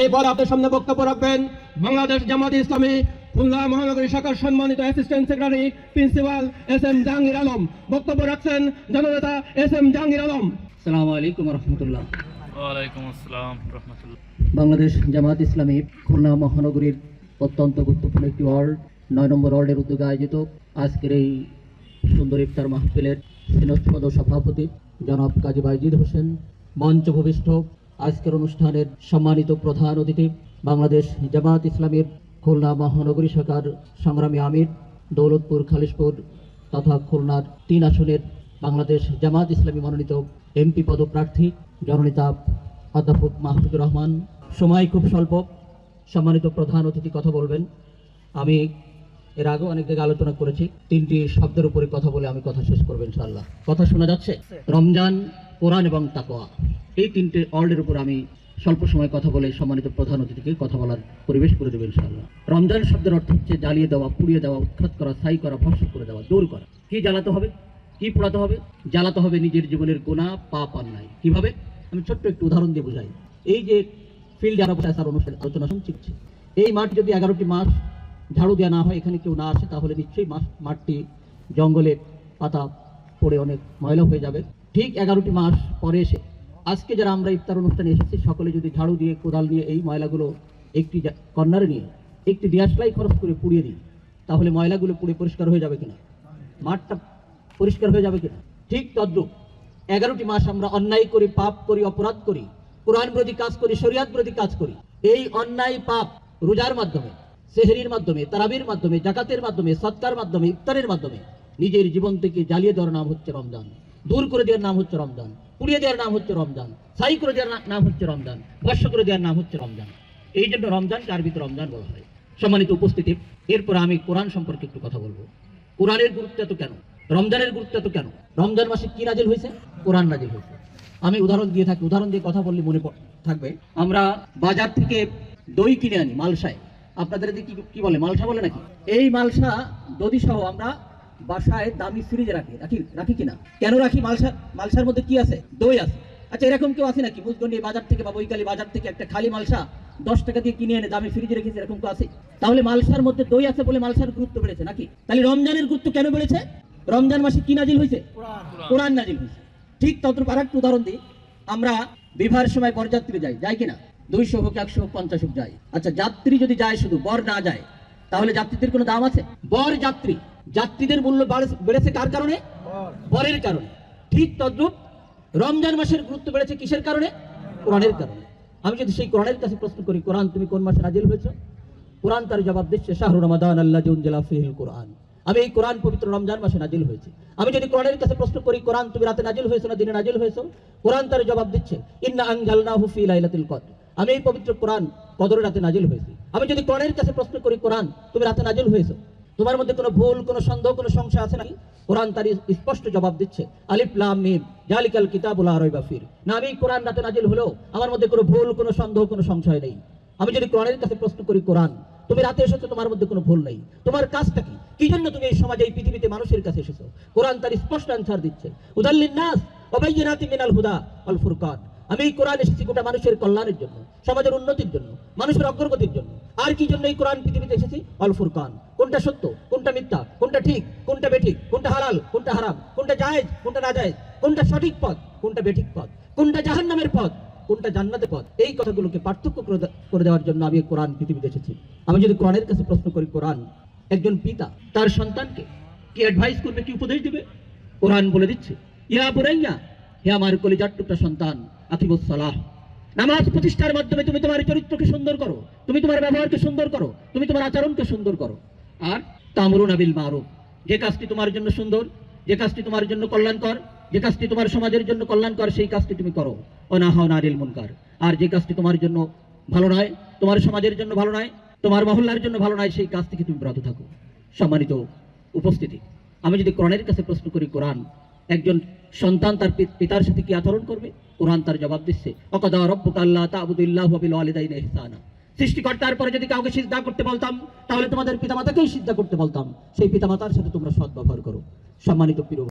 এই পর আপনার সামনে বক্তব্য রাখবেন বাংলাদেশ জামাত ইসলামী খুলনা মহানগরী শাখার সম্মানিত assistant secretary principal S M Jahangir Alam. বক্তব্য রাখছেন জননেতা এস এম জাহাঙ্গীর আলম। সালামু আলাইকুম রহমতুল্লাহ। ওয়ালাইকুম আসসালাম রহমতুল্লাহ। বাংলাদেশ জামাত ইসলামী খুলনা মহানগরীর অত্যন্ত গুরুত্বপূর্ণ একটি ওয়ার্ড নয় নম্বর ওয়ার্ডের উদ্যোগে আয়োজিত আজকের এই সুন্দর ইফতার মাহফিলের সিনস্থপদ সভাপতি জনাব কাজী বাইজিদ হোসেন মঞ্চ ভূমিষ্ঠ আজকের অনুষ্ঠানের সম্মানিত প্রধান অতিথি বাংলাদেশ জামাত ইসলামের খুলনা মহানগরী শাখার সংগ্রামী আমির, দৌলতপুর, খালিশপুর তথা খুলনার তিন আসনের বাংলাদেশ জামাত ইসলামী মনোনীত এমপি পদপ্রার্থী জননেতা অধ্যাপক মাহফুজুর রহমান। সময় খুব স্বল্প, সম্মানিত প্রধান অতিথি কথা বলবেন। আমি এর আগেও অনেক জায়গায় আলোচনা করেছি, তিনটি শব্দের উপরে কথা বলে আমি কথা শেষ করব ইনশাআল্লাহ। কথা শোনা যাচ্ছে? রমজান, কোরআন এবং তাকোয়া এই তিনটে অর্ডের উপর আমি স্বল্প সময় কথা বলে সম্মানিত প্রধান অতিথিকে কথা বলার পরিবেশ করে দেবেন ইনশাআল্লাহ। রমজান শব্দের অর্থ হচ্ছে জ্বালিয়ে দেওয়া, পুড়িয়ে দেওয়া, উৎখাত করা, ছাই করা, ভস্ম করে দেওয়া, দূর করা। কি জ্বালাতে হবে? কি পোড়াতে হবে? জ্বালাতে হবে নিজের জীবনের গোনা পা পাপ, অন্যায়। কীভাবে? আমি ছোট্ট একটু উদাহরণ দিয়ে বোঝাই। এই যে ফিল্ড আরব অনুষ্ঠান, আলোচনা শুনছি এই মাঠ যদি এগারোটি মাস ঝাড়ু দেওয়া না হয়, এখানে কেউ না আসে, তাহলে নিশ্চয়ই মাস মাঠটি জঙ্গলে পাতা পড়ে অনেক ময়লা হয়ে যাবে। ঠিক এগারোটি মাস পরে এসে আজকে যারা আমরা ইফতার অনুষ্ঠানে এসেছি, সকলে যদি ঝাড়ু দিয়ে, কোদাল নিয়ে এই ময়লাগুলো একটি কর্নারে নিয়ে একটি দেয়াশলাই খরচ করে পুড়িয়ে দিই, তাহলে ময়লাগুলো পুড়ে পরিষ্কার হয়ে যাবে কিনা? মাঠটা পরিষ্কার হয়ে যাবে কিনা? ঠিক তদ্রুপ এগারোটি মাস আমরা অন্যায় করি, পাপ করি, অপরাধ করি, কোরআন বিরোধী কাজ করি, শরিয়াত বিরোধী কাজ করি। এই অন্যায় পাপ রোজার মাধ্যমে, সেহেরির মাধ্যমে, তারাবির মাধ্যমে, জাকাতের মাধ্যমে, সৎকার মাধ্যমে, ইফতারের মাধ্যমে নিজের জীবন থেকে জ্বালিয়ে দেওয়ার নাম হচ্ছে রমজান। দূর করে দেওয়ার নাম হচ্ছে রমজান। পুড়িয়ে দেওয়ার নাম হচ্ছে রমজান সাই করে দেওয়ার নাম হচ্ছে রমজান বর্ষ করে দেওয়ার নাম হচ্ছে রমজান। এই জন্য রমজানকে আরবিতে রমজান বলা হয়। সম্মানিত উপস্থিতি, এরপর আমি কোরআন সম্পর্কে একটু কথা বলব। কোরআনের গুরুত্ব তো কেন? রমজানের গুরুত্ব তো কেন? রমজান মাসে কি নাজিল হয়েছে? কোরআন নাজিল হয়েছে। আমি উদাহরণ দিয়ে থাকি, উদাহরণ দিয়ে কথা বললে মনে থাকবে। আমরা বাজার থেকে দই কিনে আনি, মালসায়। আপনাদের কি বলে, মালসা বলে নাকি? এই মালসা দধি সহ আমরা বাসায় দামি ফ্রিজে রাখি। রাখি রাখি কিনা? কেন রাখি? মালসা মালসার মধ্যে কি আছে? দই আছে। আচ্ছা এরকম কেউ আছে নাকি? বুঝগন্ডি বাজার থেকে বা বৈকালী বাজার থেকে একটা খালি মালসা দশ টাকা দিয়ে কিনে এনে দামি ফ্রিজে রেখেছে, এরকম কেউ আছে? তাহলে মালসার মধ্যে দই আছে বলে মালসার গুরুত্ব বেড়েছে নাকি? তাহলে রমজানের গুরুত্ব কেন বেড়েছে? রমজান মাসে কি নাজিল হয়েছে? কোরআন নাজিল হয়েছে। ঠিক তত আর একটা উদাহরণ দিই। আমরা বিবাহের সময় বরযাত্রী যাই। যাই কিনা? দুইশো হোক, একশো হোক, পঞ্চাশ হোক যাই। আচ্ছা যাত্রী যদি যায় শুধু, বর না যায়, তাহলে যাত্রীদের কোনো দাম আছে? বর যাত্রী যাত্রীদের মূল্য বেড়েছে কার কারণে? বরের কারণে। ঠিক তদ্রুপ রমজান মাসের গুরুত্ব বেড়েছে কিসের কারণে? কোরআনের কারণে। আমি যদি সেই কোরআনের কাছে প্রশ্ন করি কোরআন তুমি কোন মাসে নাজিল হয়েছে? কোরআন তার জবাব দিচ্ছে শাহরু রমাদান আল্লাহ জুনজেলা ফিহিল কোরআন। আমি এই কোরআন পবিত্র রমজান মাসে নাজিল হয়েছে। আমি যদি কোরআনের কাছে প্রশ্ন করি কোরআন তুমি রাতে নাজিল হয়েছো না দিনে নাজিল হয়েছো? কোরআন তার জবাব দিচ্ছে ইন্না আনজালনাহু ফি লাইলাতুল কদর। আমি এই পবিত্র কোরআন কদরের রাতে নাজিল হয়েছি। আমি যদি কোরআনের কাছে প্রশ্ন করি কোরআন তুমি রাতে নাজিল হয়েছো? তোমার মধ্যে কোনো ভুল, কোনো সন্দেহ, কোনো সংশয় আছে নাকি? কোরআন তার স্পষ্ট জবাব দিচ্ছে। মিম জালিকাল কিতাবুল আরাইবা ফির। না, আমি কোরআন রাতে নাজিল আমার মধ্যে কোনো ভুল, কোনো সন্দেহ, কোনো সংশয় নেই। আমি যদি কোরআনের কাছে প্রশ্ন করি কোরআন, তুমি রাতে এসেছ, তোমার মধ্যে কোনো ভুল নেই। তোমার কাজটা কি? কি জন্য তুমি এই সমাজে, এই পৃথিবীতে মানুষের কাছে এসেছ? কোরআন তার স্পষ্ট অ্যান্সার দিচ্ছে। উদাল্লিন নাস অবাইয়িনাতি মিনাল হুদা ওয়াল ফুরকান। আমি এই কোরআন এসেছি গোটা মানুষের কল্যাণের জন্য, সমাজের উন্নতির জন্য, মানুষের অগ্রগতির জন্য। আর কি জন্য এই কোরআন পৃথিবীতে এসেছি? অল ফুরকান। কোনটা সত্য, কোনটা মিথ্যা, কোনটা ঠিক, কোনটা বেঠিক, কোনটা হালাল, কোনটা হারাম, কোনটা জায়েজ, কোনটা না জায়েজ কোনটা সঠিক পথ, কোনটা বেঠিক পথ, কোনটা জাহান্নামের পথ, কোনটা জান্নাতের পথ, এই কথাগুলোকে পার্থক্য করে দেওয়ার জন্য আমি কোরআন পৃথিবীতে এসেছি। আমি যদি কোরআনের কাছে প্রশ্ন করি, কোরআন একজন পিতা, তার সন্তানকে কি অ্যাডভাইস করবে, কি উপদেশ দেবে? কোরআন বলে দিচ্ছে, ইয়া বুরাইয়া, হে আমার কলিজার টুকরা সন্তান আকিবুস সালাহ নামাজ প্রতিষ্ঠার মাধ্যমে তুমি তোমার চরিত্রকে সুন্দর করো, তুমি তোমার ব্যবহারকে সুন্দর করো, তুমি তোমার আচরণকে সুন্দর করো। আর তামরুন আবিল মারুফ। যে কাজটি তোমার জন্য সুন্দর, যে কাজটি তোমার জন্য কল্যাণকর, যে কাজটি তোমার সমাজের জন্য কল্যাণকর, সেই কাজটি তুমি করো। অনাহন আনিল মুনকার। আর যে কাজটি তোমার জন্য ভালো নয়, তোমার সমাজের জন্য ভালো নয়, তোমার মহল্লার জন্য ভালো নয়, সেই কাজ থেকে তুমি বিরত থাকো। সম্মানিত উপস্থিতি, আমি যদি কোরআনের কাছে প্রশ্ন করি, কোরআন একজন সন্তান তার পিতার সাথে কি আচরণ করবে? কোরআন তার জবাব দিচ্ছে, অকদা রব্বুকা আল্লাহ তাবুদুল্লাহ বিল ওয়ালিদাইনি ইহসানা। সৃষ্টিকর্তার পরে যদি কাউকে সিদ্ধা করতে বলতাম, তাহলে তোমাদের পিতামাতাকেই সিদ্ধা করতে বলতাম। সেই পিতামাতার সাথে তোমরা সদ্ব্যবহার ব্যবহার করো। সম্মানিত প্রিয়